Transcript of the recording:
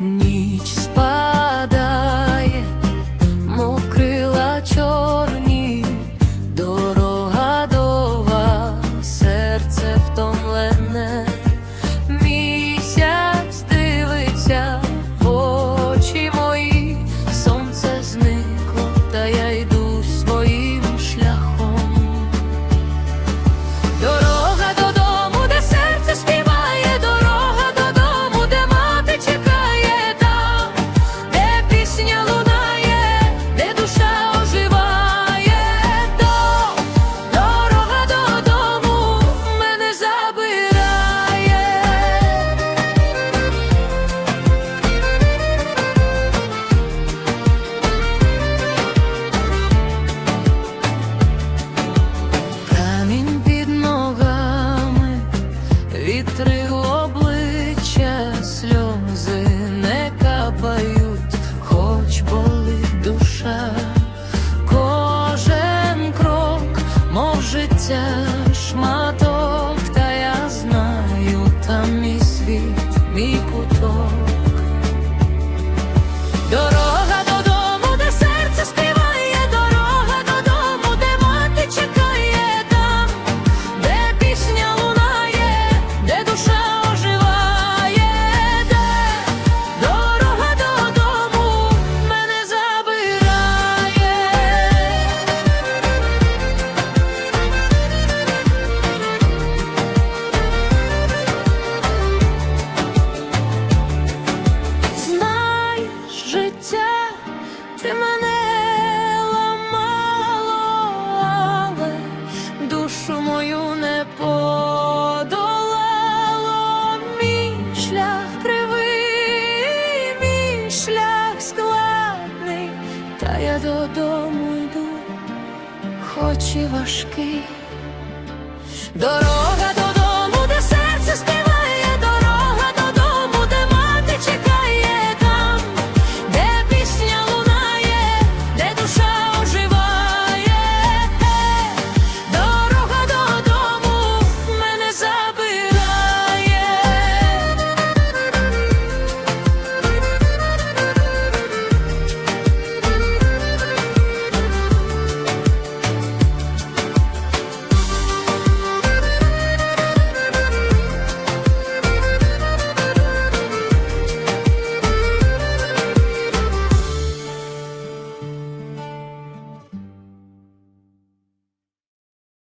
Ніч спа. Я додому йду, хоч і важкий. Дорога